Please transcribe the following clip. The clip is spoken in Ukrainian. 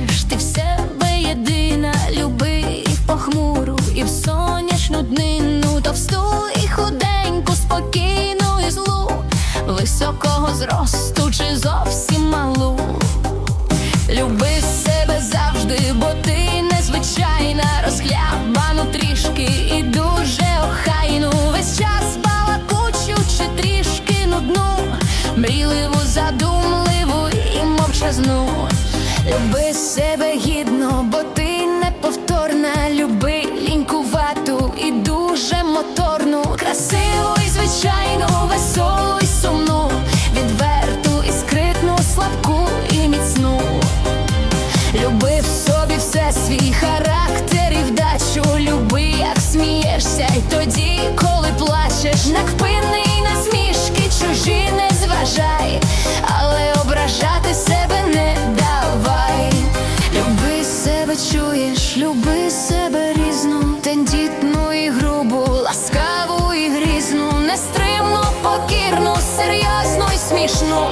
знаєш, ти в себе єдина, люби і в похмуру, і в сонячну днину, товсту і худеньку, спокійну і злу, високого зросту чи зовсім малу. Люби себе завжди, бо ти незвичайна, розхлябану трішки і дуже охайну. Весь час балакучу чи трішки нудну, мріливу, задумливу і мовчазну. Люби себе гідно, бо ти неповторна. Люби лінькувату і дуже моторну, красиву і звичайну, веселу і сумну, відверту і скритну, слабку і міцну. Люби в собі все свій чуєш, люби себе різну, тендітну і грубу, ласкаву і грізну, нестримну, покірну, серйозну і смішну,